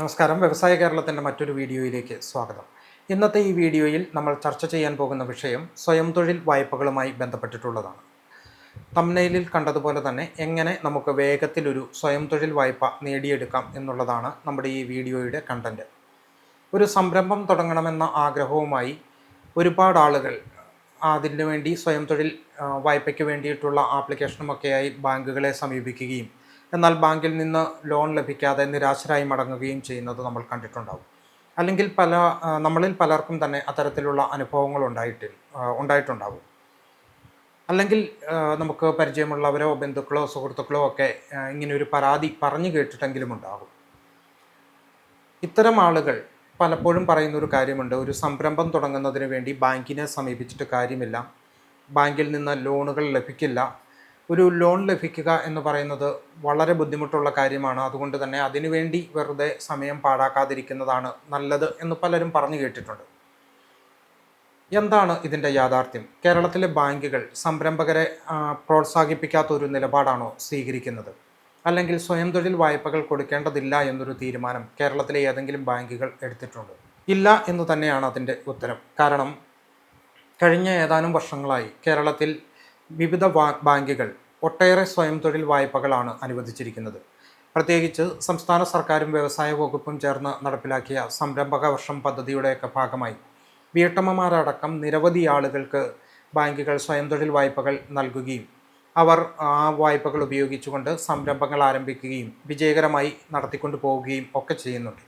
നമസ്കാരം. വ്യവസായ കേരളത്തിന്റെ മറ്റൊരു വീഡിയോയിലേക്ക് സ്വാഗതം. ഇന്നത്തെ ഈ വീഡിയോയിൽ നമ്മൾ ചർച്ച ചെയ്യാൻ പോകുന്ന വിഷയം സ്വയം തൊഴിൽ വായ്പകളുമായി ബന്ധപ്പെട്ടിട്ടുള്ളതാണ്. തമ്നയിലിൽ കണ്ടതുപോലെ തന്നെ എങ്ങനെ നമുക്ക് വേഗത്തിലൊരു സ്വയം തൊഴിൽ വായ്പ നേടിയെടുക്കാം എന്നുള്ളതാണ് നമ്മുടെ ഈ വീഡിയോയുടെ കണ്ടന്റ് ഒരു സംരംഭം തുടങ്ങണമെന്ന ആഗ്രഹവുമായി ഒരുപാട് ആളുകൾ അതിനു വേണ്ടി സ്വയം തൊഴിൽ വായ്പയ്ക്ക് വേണ്ടിയിട്ടുള്ള ആപ്ലിക്കേഷനുമൊക്കെയായി ബാങ്കുകളെ സമീപിക്കുകയും എന്നാൽ ബാങ്കിൽ നിന്ന് ലോൺ ലഭിക്കാതെ നിരാശരായി മടങ്ങുകയും ചെയ്യുന്നത് നമ്മൾ കണ്ടിട്ടുണ്ടാവും. അല്ലെങ്കിൽ പല നമ്മളിൽ പലർക്കും തന്നെ അത്തരത്തിലുള്ള അനുഭവങ്ങൾ ഉണ്ടായിട്ട് ഉണ്ടായിട്ടുണ്ടാവും. അല്ലെങ്കിൽ നമുക്ക് പരിചയമുള്ളവരോ ബന്ധുക്കളോ സുഹൃത്തുക്കളോ ഒക്കെ ഇങ്ങനെ ഒരു പരാതി പറഞ്ഞു കേട്ടിട്ടെങ്കിലും ഉണ്ടാകും. ഇത്തരം ആളുകൾ പലപ്പോഴും പറയുന്ന ഒരു കാര്യമുണ്ട്. ഒരു സംരംഭം തുടങ്ങുന്നതിന് വേണ്ടി ബാങ്കിനെ സമീപിച്ചിട്ട് കാര്യമില്ല. ബാങ്കിൽ നിന്ന് ലോണുകൾ ലഭിക്കില്ല. ഒരു ലോൺ ലഭിക്കുക എന്ന് പറയുന്നത് വളരെ ബുദ്ധിമുട്ടുള്ള കാര്യമാണ്. അതുകൊണ്ട് തന്നെ അതിനുവേണ്ടി വെറുതെ സമയം പാഴാക്കാതിരിക്കുന്നതാണ് നല്ലത് എന്ന് പലരും പറഞ്ഞു കേട്ടിട്ടുണ്ട്. എന്താണ് ഇതിന്റെ യാഥാർത്ഥ്യം? കേരളത്തിലെ ബാങ്കുകൾ സംരംഭകരെ പ്രോത്സാഹിപ്പിക്കാത്ത ഒരു നിലപാടാണോ സ്വീകരിക്കുന്നത്? അല്ലെങ്കിൽ സ്വയം തൊഴിൽ വായ്പകൾ കൊടുക്കേണ്ടതില്ല എന്നൊരു തീരുമാനം കേരളത്തിലെ ഏതെങ്കിലും ബാങ്കുകൾ എടുത്തിട്ടുണ്ട്? ഇല്ല എന്ന് തന്നെയാണ് അതിന്റെ ഉത്തരം. കാരണം കഴിഞ്ഞ ഏതാനും വർഷങ്ങളായി കേരളത്തിൽ വിവിധ ബാങ്കുകൾ ഒട്ടേറെ സ്വയം തൊഴിൽ വായ്പകളാണ് അനുവദിച്ചിരിക്കുന്നത്. പ്രത്യേകിച്ച് സംസ്ഥാന സർക്കാരും വ്യവസായ വകുപ്പും ചേർന്ന് നടപ്പിലാക്കിയ സംരംഭക വർഷം പദ്ധതിയുടെയൊക്കെ ഭാഗമായി വീട്ടമ്മമാരടക്കം നിരവധി ആളുകൾക്ക് ബാങ്കുകൾ സ്വയം തൊഴിൽ വായ്പകൾ നൽകുകയും അവർ ആ വായ്പകൾ ഉപയോഗിച്ചുകൊണ്ട് സംരംഭങ്ങൾ ആരംഭിക്കുകയും വിജയകരമായി നടത്തിക്കൊണ്ടു പോവുകയും ഒക്കെ ചെയ്യുന്നുണ്ട്.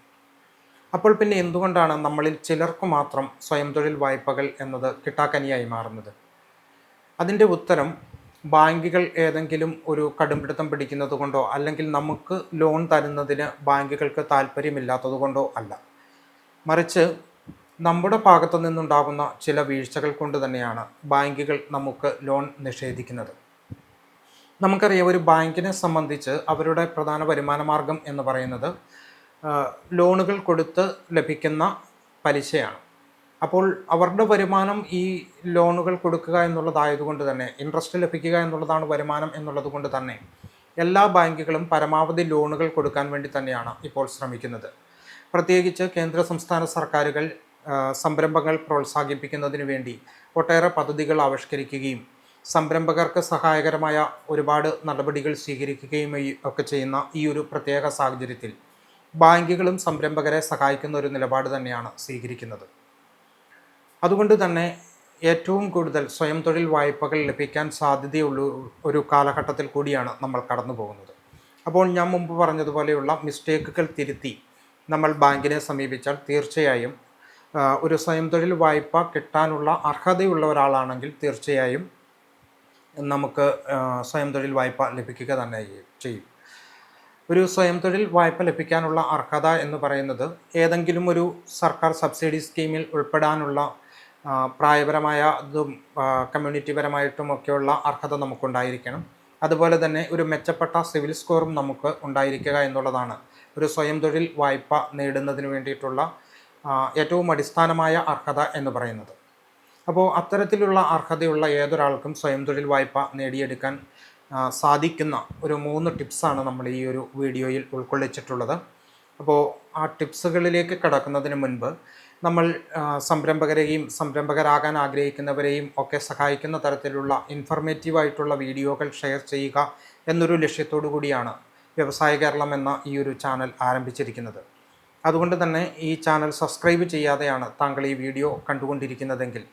അപ്പോൾ പിന്നെ എന്തുകൊണ്ടാണ് നമ്മളിൽ ചിലർക്ക് മാത്രം സ്വയം തൊഴിൽ വായ്പകൾ എന്നത് കിട്ടാക്കനിയായി മാറുന്നത്? അതിന്റെ ഉത്തരം ബാങ്കുകൾ ഏതെങ്കിലും ഒരു കടുംപിടുത്തം പിടിക്കുന്നത് കൊണ്ടോ അല്ലെങ്കിൽ നമുക്ക് ലോൺ തരുന്നതിന് ബാങ്കുകൾക്ക് താല്പര്യമില്ലാത്തത് കൊണ്ടോ അല്ല. മറിച്ച് നമ്മുടെ ഭാഗത്തു നിന്നുണ്ടാകുന്ന ചില വീഴ്ചകൾ കൊണ്ട് തന്നെയാണ് ബാങ്കുകൾ നമുക്ക് ലോൺ നിഷേധിക്കുന്നത്. നമുക്കറിയാം ഒരു ബാങ്കിനെ സംബന്ധിച്ച് അവരുടെ പ്രധാന വരുമാന മാർഗം എന്ന് പറയുന്നത് ലോണുകൾ കൊടുത്ത് ലഭിക്കുന്ന പലിശയാണ്. അപ്പോൾ അവരുടെ വരുമാനം ഈ ലോണുകൾ കൊടുക്കുക എന്നുള്ളതായതുകൊണ്ട് തന്നെ ഇൻട്രസ്റ്റ് ലഭിക്കുക എന്നുള്ളതാണ് വരുമാനം എന്നുള്ളത് കൊണ്ട് തന്നെ എല്ലാ ബാങ്കുകളും പരമാവധി ലോണുകൾ കൊടുക്കാൻ വേണ്ടി തന്നെയാണ് ഇപ്പോൾ ശ്രമിക്കുന്നത്. പ്രത്യേകിച്ച് കേന്ദ്ര സംസ്ഥാന സർക്കാരുകൾ സംരംഭങ്ങൾ പ്രോത്സാഹിപ്പിക്കുന്നതിന് വേണ്ടി ഒട്ടേറെ പദ്ധതികൾ ആവിഷ്കരിക്കുകയും സംരംഭകർക്ക് സഹായകരമായ ഒരുപാട് നടപടികൾ സ്വീകരിക്കുകയും ഒക്കെ ചെയ്യുന്ന ഈ ഒരു പ്രത്യേക സാഹചര്യത്തിൽ ബാങ്കുകളും സംരംഭകരെ സഹായിക്കുന്ന ഒരു നിലപാട് തന്നെയാണ് സ്വീകരിക്കുന്നത്. അതുകൊണ്ട് തന്നെ ഏറ്റവും കൂടുതൽ സ്വയം തൊഴിൽ വായ്പകൾ ലഭിക്കാൻ സാധ്യതയുള്ള ഒരു കാലഘട്ടത്തിൽ കൂടിയാണ് നമ്മൾ കടന്നു പോകുന്നത്. അപ്പോൾ ഞാൻ മുമ്പ് പറഞ്ഞതുപോലെയുള്ള മിസ്റ്റേക്കുകൾ തിരുത്തി നമ്മൾ ബാങ്കിനെ സമീപിച്ചാൽ തീർച്ചയായും ഒരു സ്വയം തൊഴിൽ വായ്പ കിട്ടാനുള്ള അർഹതയുള്ള ഒരാളാണെങ്കിൽ തീർച്ചയായും നമുക്ക് സ്വയം തൊഴിൽ വായ്പ ലഭിക്കുക തന്നെ ചെയ്യും. ഒരു സ്വയം തൊഴിൽ വായ്പ ലഭിക്കാനുള്ള അർഹത എന്ന് പറയുന്നത് ഏതെങ്കിലും ഒരു സർക്കാർ സബ്സിഡി സ്കീമിൽ ഉൾപ്പെടാനുള്ള പ്രായപരമായ ഇതും കമ്മ്യൂണിറ്റി പരമായിട്ടും ഒക്കെയുള്ള അർഹത നമുക്കുണ്ടായിരിക്കണം. അതുപോലെ തന്നെ ഒരു മെച്ചപ്പെട്ട സിവിൽ സ്കോറും നമുക്ക് ഉണ്ടായിരിക്കുക എന്നുള്ളതാണ്. ഒരു സ്വയം തൊഴിൽ വായ്പ നേടുന്നതിന് വേണ്ടിയിട്ടുള്ള ഏറ്റവും അടിസ്ഥാനമായ അർഹത എന്ന് പറയുന്നത്. അപ്പോൾ അത്തരത്തിലുള്ള അർഹതയുള്ള ഏതൊരാൾക്കും സ്വയം തൊഴിൽ വായ്പ നേടിയെടുക്കാൻ സാധിക്കുന്ന ഒരു മൂന്ന് ടിപ്സാണ് നമ്മൾ ഈ ഒരു വീഡിയോയിൽ ഉൾക്കൊള്ളിച്ചിട്ടുള്ളത്. അപ്പോൾ ആ ടിപ്സുകളിലേക്ക് കടക്കുന്നതിന് മുൻപ് നമ്മൾ സംരംഭകരെയും സംരംഭകരാകാൻ ആഗ്രഹിക്കുന്നവരെയും ഒക്കെ സഹായിക്കുന്ന തരത്തിലുള്ള ഇൻഫർമേറ്റീവ് ആയിട്ടുള്ള വീഡിയോകൾ ഷെയർ ചെയ്യുക എന്നൊരു ലക്ഷ്യത്തോടു കൂടിയാണ് വ്യവസായ കേരളം എന്ന ഈ ഒരു ചാനൽ ആരംഭിച്ചിരിക്കുന്നത്. അതുകൊണ്ട് തന്നെ ഈ ചാനൽ സബ്സ്ക്രൈബ് ചെയ്യാതെയാണ് താങ്കൾ ഈ വീഡിയോ കണ്ടുകൊണ്ടിരിക്കുന്നതെങ്കിൽ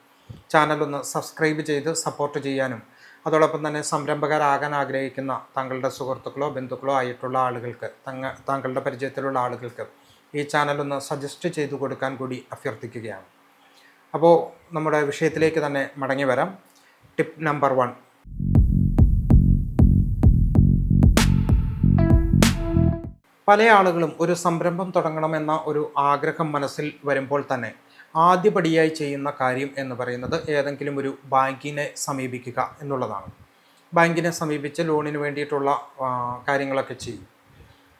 ചാനൽ ഒന്ന് സബ്സ്ക്രൈബ് ചെയ്ത് സപ്പോർട്ട് ചെയ്യാനും അതോടൊപ്പം തന്നെ സംരംഭകരാകാൻ ആഗ്രഹിക്കുന്ന താങ്കളുടെ സുഹൃത്തുക്കളോ ബന്ധുക്കളോ ആയിട്ടുള്ള ആളുകൾക്ക് താങ്കളുടെ പരിചയത്തിലുള്ള ആളുകൾക്ക് ഈ ചാനലൊന്ന് സജസ്റ്റ് ചെയ്തു കൊടുക്കാൻ കൂടി അഭ്യർത്ഥിക്കുകയാണ്. അപ്പോൾ നമ്മുടെ വിഷയത്തിലേക്ക് തന്നെ മടങ്ങി വരാം. ടിപ്പ് നമ്പർ വൺ പല ആളുകളും ഒരു സംരംഭം തുടങ്ങണമെന്ന ഒരു ആഗ്രഹം മനസ്സിൽ വരുമ്പോൾ തന്നെ ആദ്യപടിയായി ചെയ്യുന്ന കാര്യം എന്ന് പറയുന്നത് ഏതെങ്കിലും ഒരു ബാങ്കിനെ സമീപിക്കുക എന്നുള്ളതാണ്. ബാങ്കിനെ സമീപിച്ച് ലോണിന് വേണ്ടിയിട്ടുള്ള കാര്യങ്ങളൊക്കെ ചെയ്യും.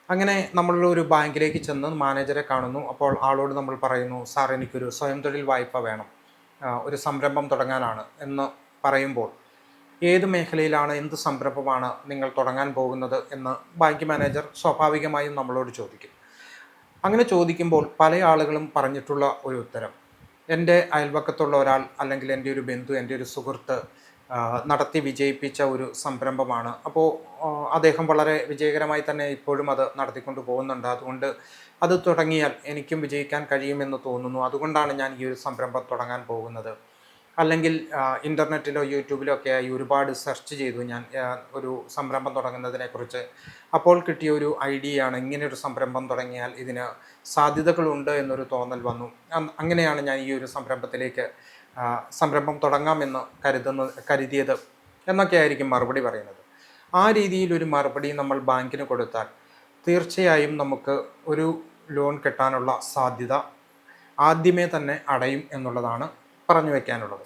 അങ്ങനെ നമ്മൾ ഒരു ബാങ്കിലേക്ക് ചെന്ന് മാനേജരെ കാണുന്നു. അപ്പോൾ ആളോട് നമ്മൾ പറയുന്നു സാർ എനിക്കൊരു സ്വയം തൊഴിൽ വായ്പ വേണം. ഒരു സംരംഭം തുടങ്ങാനാണ്. എന്ന് പറയുമ്പോൾ ഏത് മേഖലയിലാണ് എന്ത് സംരംഭമാണ് നിങ്ങൾ തുടങ്ങാൻ പോകുന്നത്? എന്ന് ബാങ്ക് മാനേജർ സ്വാഭാവികമായും നമ്മളോട് ചോദിക്കും. അങ്ങനെ ചോദിക്കുമ്പോൾ പല ആളുകളും പറഞ്ഞിട്ടുള്ള ഒരു ഉത്തരം. എന്റെ അയൽവക്കത്തുള്ള ഒരാൾ അല്ലെങ്കിൽ എന്റെ ഒരു ബന്ധു എന്റെ ഒരു സുഹൃത്ത് നടത്തി വിജയിപ്പിച്ച ഒരു സംരംഭമാണ്. അപ്പോൾ അദ്ദേഹം വളരെ വിജയകരമായി തന്നെ ഇപ്പോഴും അത് നടത്തിക്കൊണ്ട് പോകുന്നുണ്ട്. അതുകൊണ്ട് അത് തുടങ്ങിയാൽ എനിക്കും വിജയിക്കാൻ കഴിയുമെന്ന് തോന്നുന്നു. അതുകൊണ്ടാണ് ഞാൻ ഈ ഒരു സംരംഭം തുടങ്ങാൻ പോകുന്നത്. അല്ലെങ്കിൽ ഇന്റർനെറ്റിലോ യൂട്യൂബിലോ ഒക്കെ ആയി ഒരുപാട് സെർച്ച് ചെയ്തു ഞാൻ ഒരു സംരംഭം തുടങ്ങുന്നതിനെക്കുറിച്ച് അപ്പോൾ കിട്ടിയ ഒരു ഐഡിയ ആണ് ഇങ്ങനെ ഒരു സംരംഭം തുടങ്ങിയാൽ ഇതിന് സാധ്യതകളുണ്ട് എന്നൊരു തോന്നൽ വന്നു. അങ്ങനെയാണ് ഞാൻ ഈ ഒരു സംരംഭത്തിലേക്ക് സംരംഭം തുടങ്ങാമെന്ന് കരുതുന്ന കരുതിയത് എന്നൊക്കെ ആയിരിക്കും മറുപടി പറയുന്നത്. ആ രീതിയിൽ ഒരു മറുപടി നമ്മൾ ബാങ്കിന് കൊടുത്താൽ തീർച്ചയായും നമുക്ക് ഒരു ലോൺ കിട്ടാനുള്ള സാധ്യത ആദ്യമേ തന്നെ അടയും എന്നുള്ളതാണ് പറഞ്ഞു വയ്ക്കാനുള്ളത്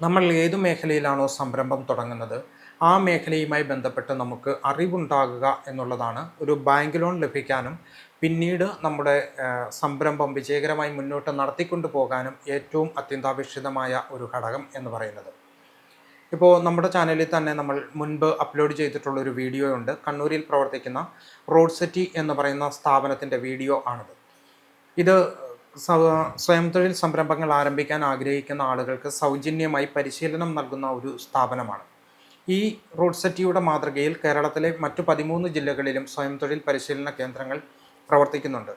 നമ്മൾ ഏതു മേഖലയിലാണോ സംരംഭം തുടങ്ങുന്നത് ആ മേഖലയുമായി ബന്ധപ്പെട്ട് നമുക്ക് അറിവുണ്ടാകുക എന്നുള്ളതാണ് ഒരു ബാങ്ക് ലോൺ ലഭിക്കാനും പിന്നീട് നമ്മുടെ സംരംഭം വിജയകരമായി മുന്നോട്ട് നടത്തിക്കൊണ്ടു പോകാനും ഏറ്റവും അത്യന്താപേക്ഷിതമായ ഒരു ഘടകം എന്ന് പറയുന്നത്. ഇപ്പോൾ നമ്മുടെ ചാനലിൽ തന്നെ നമ്മൾ മുൻപ് അപ്ലോഡ് ചെയ്തിട്ടുള്ള ഒരു വീഡിയോ ഉണ്ട് കണ്ണൂരിൽ പ്രവർത്തിക്കുന്ന റോഡ് സെറ്റി എന്ന് പറയുന്ന സ്ഥാപനത്തിന്റെ വീഡിയോ ആണിത്. ഇത് സ്വയം തൊഴിൽ സംരംഭങ്ങൾ ആരംഭിക്കാൻ ആഗ്രഹിക്കുന്ന ആളുകൾക്ക് സൗജന്യമായി പരിശീലനം നൽകുന്ന ഒരു സ്ഥാപനമാണ്. ഈ റോഡ് സെറ്റിയുടെ മാതൃകയിൽ കേരളത്തിലെ മറ്റു പതിമൂന്ന് ജില്ലകളിലും സ്വയം തൊഴിൽ പരിശീലന കേന്ദ്രങ്ങൾ പ്രവർത്തിക്കുന്നുണ്ട്.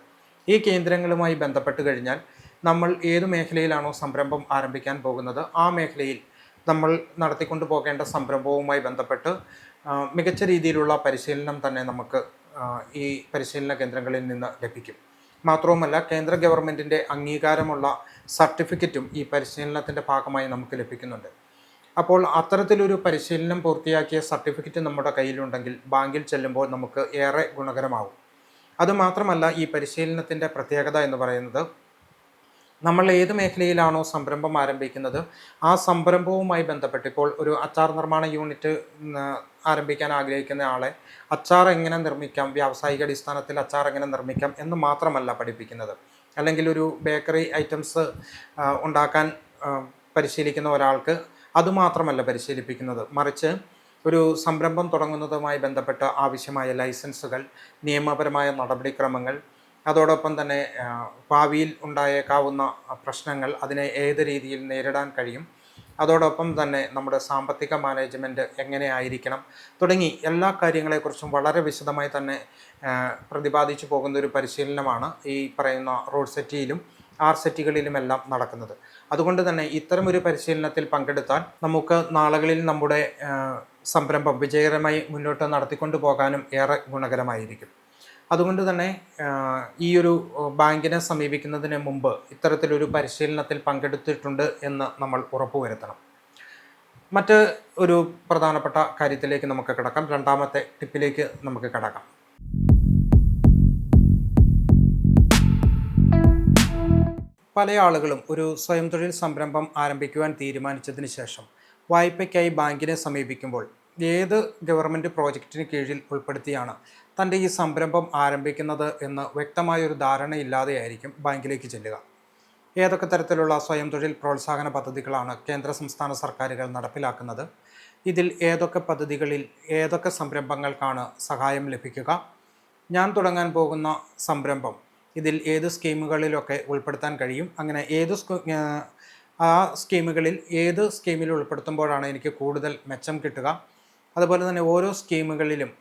ഈ കേന്ദ്രങ്ങളുമായി ബന്ധപ്പെട്ട് കഴിഞ്ഞാൽ നമ്മൾ ഏത് മേഖലയിലാണോ സംരംഭം ആരംഭിക്കാൻ പോകുന്നത് ആ മേഖലയിൽ നമ്മൾ നടത്തിക്കൊണ്ടു പോകേണ്ട സംരംഭവുമായി ബന്ധപ്പെട്ട് മികച്ച രീതിയിലുള്ള പരിശീലനം തന്നെ നമുക്ക് ഈ പരിശീലന കേന്ദ്രങ്ങളിൽ നിന്ന് ലഭിക്കും. മാത്രവുമല്ല കേന്ദ്ര ഗവൺമെന്റിന്റെ അംഗീകാരമുള്ള സർട്ടിഫിക്കറ്റും ഈ പരിശീലനത്തിന്റെ ഭാഗമായി നമുക്ക് ലഭിക്കുന്നുണ്ട്. അപ്പോൾ അത്തരത്തിലൊരു പരിശീലനം പൂർത്തിയാക്കിയ സർട്ടിഫിക്കറ്റ് നമ്മുടെ കയ്യിലുണ്ടെങ്കിൽ ബാങ്കിൽ ചെല്ലുമ്പോൾ നമുക്ക് ഏറെ ഗുണകരമാവും. അതുമാത്രമല്ല ഈ പരിശീലനത്തിന്റെ പ്രത്യേകത എന്ന് പറയുന്നത് നമ്മൾ ഏത് മേഖലയിലാണോ സംരംഭം ആരംഭിക്കുന്നത് ആ സംരംഭവുമായി ബന്ധപ്പെട്ട് ഇപ്പോൾ ഒരു അച്ചാർ നിർമ്മാണ യൂണിറ്റ് ആരംഭിക്കാൻ ആഗ്രഹിക്കുന്ന ആളെ അച്ചാർ എങ്ങനെ നിർമ്മിക്കാം വ്യാവസായിക അടിസ്ഥാനത്തിൽ അച്ചാർ എങ്ങനെ നിർമ്മിക്കാം എന്ന് മാത്രമല്ല പഠിപ്പിക്കുന്നത്. അല്ലെങ്കിൽ ഒരു ബേക്കറി ഐറ്റംസ് ഉണ്ടാക്കാൻ പരിശീലിക്കുന്ന ഒരാൾക്ക് അതുമാത്രമല്ല പരിശീലിപ്പിക്കുന്നത്. മറിച്ച് ഒരു സംരംഭം തുടങ്ങുന്നതുമായി ബന്ധപ്പെട്ട ആവശ്യമായ ലൈസൻസുകൾ നിയമപരമായ നടപടിക്രമങ്ങൾ അതോടൊപ്പം തന്നെ ഭാവിയിൽ ഉണ്ടായേക്കാവുന്ന പ്രശ്നങ്ങൾ അതിനെ ഏത് രീതിയിൽ നേരിടാൻ കഴിയും അതോടൊപ്പം തന്നെ നമ്മുടെ സാമ്പത്തിക മാനേജ്മെന്റ് എങ്ങനെയായിരിക്കണം തുടങ്ങി എല്ലാ കാര്യങ്ങളെക്കുറിച്ചും വളരെ വിശദമായി തന്നെ പ്രതിപാദിച്ചു പോകുന്ന ഒരു പരിശീലനമാണ് ഈ പറയുന്ന റോഡ് സെറ്റിയിലും ആർ സെറ്റികളിലുമെല്ലാം നടക്കുന്നത്. അതുകൊണ്ട് തന്നെ ഇത്തരമൊരു പരിശീലനത്തിൽ പങ്കെടുത്താൽ നമുക്ക് നാളുകളിൽ നമ്മുടെ സംരംഭം വിജയകരമായി മുന്നോട്ട് നടത്തിക്കൊണ്ടു പോകാനും ഏറെ ഗുണകരമായിരിക്കും. അതുകൊണ്ട് തന്നെ ഈ ഒരു ബാങ്കിനെ സമീപിക്കുന്നതിന് മുമ്പ് ഇത്തരത്തിലൊരു പരിശീലനത്തിൽ പങ്കെടുത്തിട്ടുണ്ട് എന്ന് നമ്മൾ ഉറപ്പുവരുത്തണം. മറ്റ് ഒരു പ്രധാനപ്പെട്ട കാര്യത്തിലേക്ക് നമുക്ക് കിടക്കാം. രണ്ടാമത്തെ ടിപ്പിലേക്ക് നമുക്ക് കിടക്കാം. പല ആളുകളും ഒരു സ്വയം തൊഴിൽ സംരംഭം ആരംഭിക്കുവാൻ തീരുമാനിച്ചതിന് ശേഷം വായ്പയ്ക്കായി ബാങ്കിനെ സമീപിക്കുമ്പോൾ ഏത് ഗവൺമെന്റ് പ്രോജക്റ്റിന് കീഴിൽ ഉൾപ്പെടുത്തിയാണ് തന്റെ ഈ സംരംഭം ആരംഭിക്കുന്നത് എന്ന് വ്യക്തമായൊരു ധാരണയില്ലാതെയായിരിക്കും ബാങ്കിലേക്ക് ചെല്ലുക. ഏതൊക്കെ തരത്തിലുള്ള സ്വയം തൊഴിൽ പ്രോത്സാഹന പദ്ധതികളാണ് കേന്ദ്ര സംസ്ഥാന സർക്കാരുകൾ നടപ്പിലാക്കുന്നത്? ഇതിൽ ഏതൊക്കെ പദ്ധതികളിൽ ഏതൊക്കെ സംരംഭങ്ങൾക്കാണ് സഹായം ലഭിക്കുക? ഞാൻ തുടങ്ങാൻ പോകുന്ന സംരംഭം ഇതിൽ ഏത് സ്കീമുകളിലൊക്കെ ഉൾപ്പെടുത്താൻ കഴിയും? അങ്ങനെ ഏത് ആ, സ്കീമുകളിൽ ഏത് സ്കീമിൽ ഉൾപ്പെടുത്തുമ്പോഴാണ് എനിക്ക് കൂടുതൽ മെച്ചം കിട്ടുക? അതുപോലെ തന്നെ ഓരോ സ്കീമുകളിലും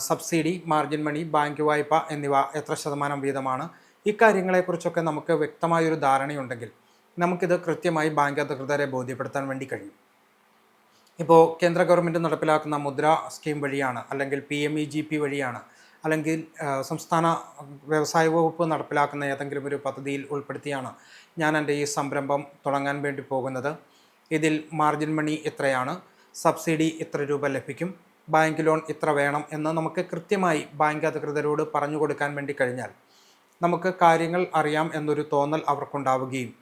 സബ്സിഡി മാർജിൻ മണി ബാങ്ക് വായ്പ എന്നിവ എത്ര ശതമാനം വീതമാണ്? ഇക്കാര്യങ്ങളെക്കുറിച്ചൊക്കെ നമുക്ക് വ്യക്തമായൊരു ധാരണയുണ്ടെങ്കിൽ നമുക്കിത് കൃത്യമായി ബാങ്ക് അധികൃതരെ ബോധ്യപ്പെടുത്താൻ വേണ്ടി കഴിയും. ഇപ്പോൾ കേന്ദ്ര ഗവൺമെന്റ് നടപ്പിലാക്കുന്ന മുദ്ര സ്കീം വഴിയാണ് അല്ലെങ്കിൽ P M E G P വഴിയാണ് അല്ലെങ്കിൽ സംസ്ഥാന വ്യവസായ വകുപ്പ് നടപ്പിലാക്കുന്ന ഏതെങ്കിലും ഒരു പദ്ധതിയിൽ ഉൾപ്പെടുത്തിയാണ് ഞാൻ എന്റെ ഈ സംരംഭം തുടങ്ങാൻ വേണ്ടി പോകുന്നത്. ഇതിൽ മാർജിൻ മണി എത്രയാണ് സബ്സിഡി എത്ര രൂപ ലഭിക്കും. ബാങ്ക് ലോൺ ഇത്ര വേണം എന്ന് നമുക്ക് കൃത്യമായി ബാങ്ക് അധികൃതരോട് പറഞ്ഞു കൊടുക്കാൻ വേണ്ടി കഴിഞ്ഞാൽ നമുക്ക് കാര്യങ്ങൾ അറിയാം എന്നൊരു തോന്നൽ അവർക്കുണ്ടാവുകയും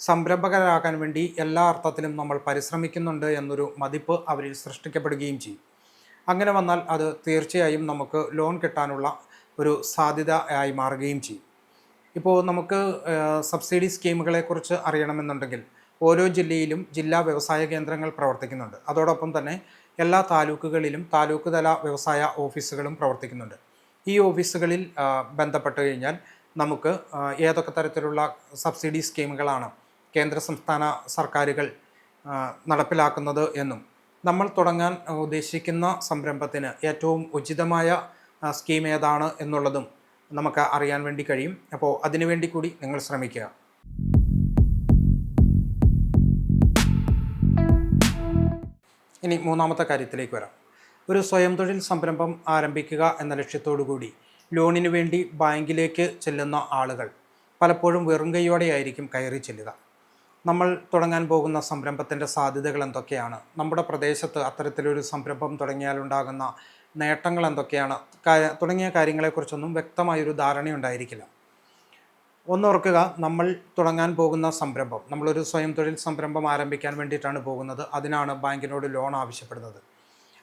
സംരംഭകരാകാൻ വേണ്ടി എല്ലാ അർത്ഥത്തിലും നമ്മൾ പരിശ്രമിക്കുന്നുണ്ട് എന്നൊരു മതിപ്പ് അവരിൽ സൃഷ്ടിക്കപ്പെടുകയും ചെയ്യും. അങ്ങനെ വന്നാൽ അത് തീർച്ചയായും നമുക്ക് ലോൺ കിട്ടാനുള്ള ഒരു സാധ്യത ആയി മാറുകയും ചെയ്യും. ഇപ്പോൾ നമുക്ക് സബ്സിഡി സ്കീമുകളെക്കുറിച്ച് അറിയണമെന്നുണ്ടെങ്കിൽ ഓരോ ജില്ലയിലും ജില്ലാ വ്യവസായ കേന്ദ്രങ്ങൾ പ്രവർത്തിക്കുന്നുണ്ട്. അതോടൊപ്പം തന്നെ എല്ലാ താലൂക്കുകളിലും താലൂക്ക് തല വ്യവസായ ഓഫീസുകളും പ്രവർത്തിക്കുന്നുണ്ട്. ഈ ഓഫീസുകളിൽ ബന്ധപ്പെട്ട് കഴിഞ്ഞാൽ നമുക്ക് ഏതൊക്കെ തരത്തിലുള്ള സബ്സിഡി സ്കീമുകളാണ് കേന്ദ്ര സംസ്ഥാന സർക്കാരുകൾ നടപ്പിലാക്കുന്നത് എന്നും നമ്മൾ തുടങ്ങാൻ ഉദ്ദേശിക്കുന്ന സംരംഭത്തിന് ഏറ്റവും ഉചിതമായ സ്കീം ഏതാണ് എന്നുള്ളതും നമുക്ക് അറിയാൻ വേണ്ടി കഴിയും. അപ്പോൾ അതിനുവേണ്ടി കൂടി നിങ്ങൾ ശ്രമിക്കുക. ഇനി മൂന്നാമത്തെ കാര്യത്തിലേക്ക് വരാം. ഒരു സ്വയം തൊഴിൽ സംരംഭം ആരംഭിക്കുക എന്ന ലക്ഷ്യത്തോടു കൂടി ലോണിന് വേണ്ടി ബാങ്കിലേക്ക് ചെല്ലുന്ന ആളുകൾ പലപ്പോഴും വെറും കൈയോടെയായിരിക്കും കയറി ചെല്ലുക. നമ്മൾ തുടങ്ങാൻ പോകുന്ന സംരംഭത്തിന്റെ സാധ്യതകൾ എന്തൊക്കെയാണ്? നമ്മുടെ പ്രദേശത്ത് അത്തരത്തിലൊരു സംരംഭം തുടങ്ങിയാലുണ്ടാകുന്ന നേട്ടങ്ങൾ എന്തൊക്കെയാണ്? തുടങ്ങിയ കാര്യങ്ങളെക്കുറിച്ചൊന്നും വ്യക്തമായൊരു ധാരണയുണ്ടായിരിക്കില്ല. ഒന്നോർക്കുക നമ്മൾ തുടങ്ങാൻ പോകുന്ന സംരംഭം നമ്മളൊരു സ്വയം തൊഴിൽ സംരംഭം ആരംഭിക്കാൻ വേണ്ടിയിട്ടാണ് പോകുന്നത്. അതിനാണ് ബാങ്കിനോട് ലോൺ ആവശ്യപ്പെടുന്നത്.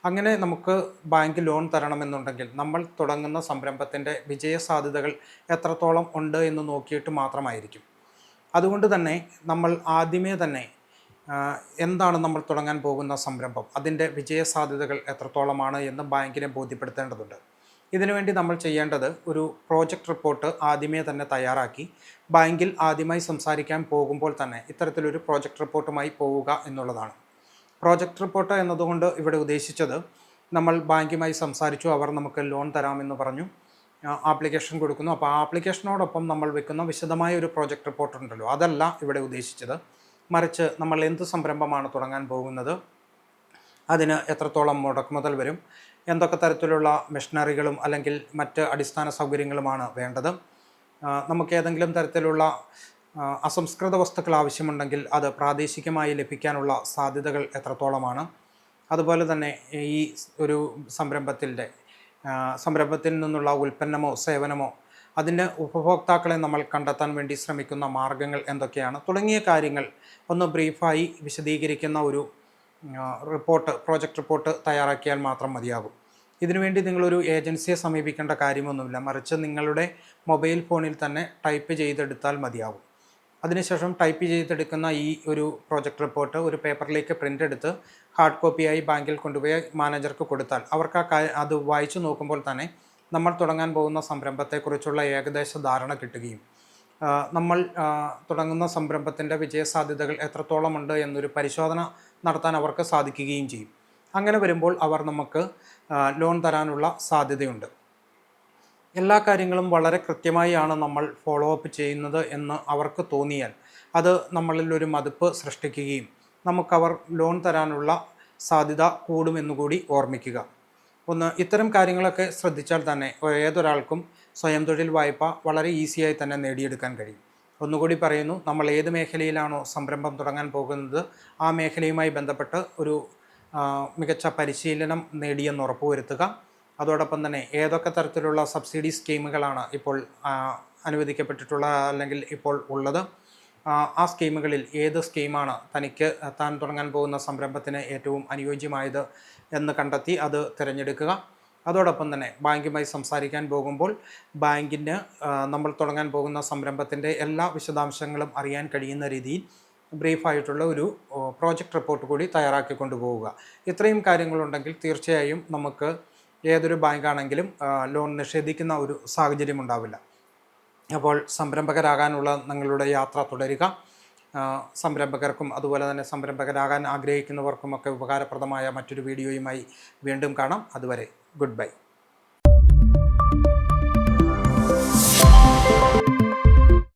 അങ്ങനെ നമുക്ക് ബാങ്ക് ലോൺ തരണമെന്നുണ്ടെങ്കിൽ നമ്മൾ തുടങ്ങുന്ന സംരംഭത്തിന്റെ വിജയ സാധ്യതകൾ എത്രത്തോളം ഉണ്ട് എന്ന് നോക്കിയിട്ട് മാത്രമായിരിക്കും. അതുകൊണ്ട് തന്നെ നമ്മൾ ആദ്യമേ തന്നെ എന്താണ് നമ്മൾ തുടങ്ങാൻ പോകുന്ന സംരംഭം? അതിന്റെ വിജയ സാധ്യതകൾ എത്രത്തോളമാണ് എന്ന് ബാങ്കിനെ ബോധ്യപ്പെടുത്തേണ്ടതുണ്ട്. ഇതിനുവേണ്ടി നമ്മൾ ചെയ്യേണ്ടത് ഒരു പ്രോജക്റ്റ് റിപ്പോർട്ട് ആദ്യമേ തന്നെ തയ്യാറാക്കി ബാങ്കിൽ ആദ്യമായി സംസാരിക്കാൻ പോകുമ്പോൾ തന്നെ ഇത്തരത്തിലൊരു പ്രോജക്റ്റ് റിപ്പോർട്ടുമായി പോവുക എന്നുള്ളതാണ്. പ്രോജക്റ്റ് റിപ്പോർട്ട് എന്നതുകൊണ്ട് ഇവിടെ ഉദ്ദേശിച്ചത് നമ്മൾ ബാങ്കുമായി സംസാരിച്ചു അവർ നമുക്ക് ലോൺ തരാമെന്ന് പറഞ്ഞു ആപ്ലിക്കേഷൻ കൊടുക്കുന്നു. അപ്പോൾ ആ ആപ്ലിക്കേഷനോടൊപ്പം നമ്മൾ വെക്കുന്ന വിശദമായ ഒരു പ്രോജക്റ്റ് റിപ്പോർട്ടുണ്ടല്ലോ അതല്ല ഇവിടെ ഉദ്ദേശിച്ചത്. മറിച്ച് നമ്മൾ എന്ത് സംരംഭമാണ് തുടങ്ങാൻ പോകുന്നത്? അതിന് എത്രത്തോളം മുടക്കുമുതൽ വരും? എന്തൊക്കെ തരത്തിലുള്ള മെഷീനറികളും അല്ലെങ്കിൽ മറ്റ് അടിസ്ഥാന സൗകര്യങ്ങളുമാണ് വേണ്ടത്? നമുക്ക് ഏതെങ്കിലും തരത്തിലുള്ള അസംസ്കൃത വസ്തുക്കൾ ആവശ്യമുണ്ടെങ്കിൽ അത് പ്രാദേശികമായി ലഭിക്കാനുള്ള സാധ്യതകൾ എത്രത്തോളമാണ്? അതുപോലെ തന്നെ ഈ ഒരു സംരംഭത്തിന്റെ സംരംഭത്തിൽ നിന്നുള്ള ഉൽപ്പന്നമോ സേവനമോ അതിന്റെ ഉപഭോക്താക്കളെ നമ്മൾ കണ്ടെത്താൻ വേണ്ടി ശ്രമിക്കുന്ന മാർഗങ്ങൾ എന്തൊക്കെയാണ്? തുടങ്ങിയ കാര്യങ്ങൾ ഒന്ന് ബ്രീഫായി വിശദീകരിക്കുന്ന ഒരു റിപ്പോർട്ട് പ്രോജക്റ്റ് റിപ്പോർട്ട് തയ്യാറാക്കിയാൽ മാത്രം മതിയാകും. ഇതിനുവേണ്ടി നിങ്ങളൊരു ഏജൻസിയെ സമീപിക്കേണ്ട കാര്യമൊന്നുമില്ല. മറിച്ച് നിങ്ങളുടെ മൊബൈൽ ഫോണിൽ തന്നെ ടൈപ്പ് ചെയ്തെടുത്താൽ മതിയാകും. അതിനുശേഷം ടൈപ്പ് ചെയ്തെടുക്കുന്ന ഈ ഒരു പ്രോജക്റ്റ് റിപ്പോർട്ട് ഒരു പേപ്പറിലേക്ക് പ്രിന്റ് എടുത്ത് ഹാർഡ് കോപ്പിയായി ബാങ്കിൽ കൊണ്ടുപോയി മാനേജർക്ക് കൊടുത്താൽ അവർക്ക് ആ അത് വായിച്ചു നോക്കുമ്പോൾ തന്നെ നമ്മൾ തുടങ്ങാൻ പോകുന്ന സംരംഭത്തെക്കുറിച്ചുള്ള ഏകദേശ ധാരണ കിട്ടുകയും നമ്മൾ തുടങ്ങുന്ന സംരംഭത്തിന്റെ വിജയസാധ്യതകൾ എത്രത്തോളം ഉണ്ട് എന്നൊരു പരിശോധന നടത്താൻ അവർക്ക് സാധിക്കുകയും ചെയ്യും. അങ്ങനെ വരുമ്പോൾ അവർ നമുക്ക് ലോൺ തരാനുള്ള സാധ്യതയുണ്ട്. എല്ലാ കാര്യങ്ങളും വളരെ കൃത്യമായാണ് നമ്മൾ ഫോളോ അപ്പ് ചെയ്യുന്നത് എന്ന് അവർക്ക് തോന്നിയാൽ അത് നമ്മളിൽ ഒരു മതിപ്പ് സൃഷ്ടിക്കുകയും നമുക്കവർ ലോൺ തരാനുള്ള സാധ്യത കൂടുമെന്നുകൂടി ഓർമ്മിക്കുക. ഒന്ന് ഇത്തരം കാര്യങ്ങളൊക്കെ ശ്രദ്ധിച്ചാൽ തന്നെ ഏതൊരാൾക്കും സ്വയം തൊഴിൽ വായ്പ വളരെ ഈസിയായി തന്നെ നേടിയെടുക്കാൻ കഴിയും. ഒന്നുകൂടി പറയുന്നു നമ്മൾ ഏത് മേഖലയിലാണോ സംരംഭം തുടങ്ങാൻ പോകുന്നത് ആ മേഖലയുമായി ബന്ധപ്പെട്ട് ഒരു മികച്ച പരിശീലനം നേടിയെന്ന് ഉറപ്പുവരുത്തുക അതോടൊപ്പം തന്നെ ഏതൊക്കെ തരത്തിലുള്ള സബ്സിഡി സ്കീമുകളാണ് ഇപ്പോൾ അനുവദിക്കപ്പെട്ടിട്ടുള്ള അല്ലെങ്കിൽ ഇപ്പോൾ ഉള്ളത് ആ, സ്കീമുകളിൽ ഏത് സ്കീമാണ് തനിക്ക് താൻ തുടങ്ങാൻ പോകുന്ന സംരംഭത്തിന് ഏറ്റവും അനുയോജ്യമായത് എന്ന് കണ്ടെത്തി അത് തിരഞ്ഞെടുക്കുക. അതോടൊപ്പം തന്നെ ബാങ്കുമായി സംസാരിക്കാൻ പോകുമ്പോൾ ബാങ്കിന് നമ്മൾ തുടങ്ങാൻ പോകുന്ന സംരംഭത്തിന്റെ എല്ലാ വിശദാംശങ്ങളും അറിയാൻ കഴിയുന്ന രീതിയിൽ ബ്രീഫായിട്ടുള്ള ഒരു പ്രോജക്റ്റ് റിപ്പോർട്ട് കൂടി തയ്യാറാക്കി കൊണ്ടുപോവുക. ഇത്രയും കാര്യങ്ങളുണ്ടെങ്കിൽ തീർച്ചയായും നമുക്ക് ഏതൊരു ബാങ്കാണെങ്കിലും ലോൺ നിഷേധിക്കുന്ന ഒരു സാഹചര്യം ഉണ്ടാവില്ല. അപ്പോൾ സംരംഭകരാകാനുള്ള നിങ്ങളുടെ യാത്ര തുടരുക. സംരംഭകർക്കും അതുപോലെ തന്നെ സംരംഭകരാകാൻ ആഗ്രഹിക്കുന്നവർക്കുമൊക്കെ ഉപകാരപ്രദമായ മറ്റൊരു വീഡിയോയുമായി വീണ്ടും കാണാം. അതുവരെ ഗുഡ് ബൈ.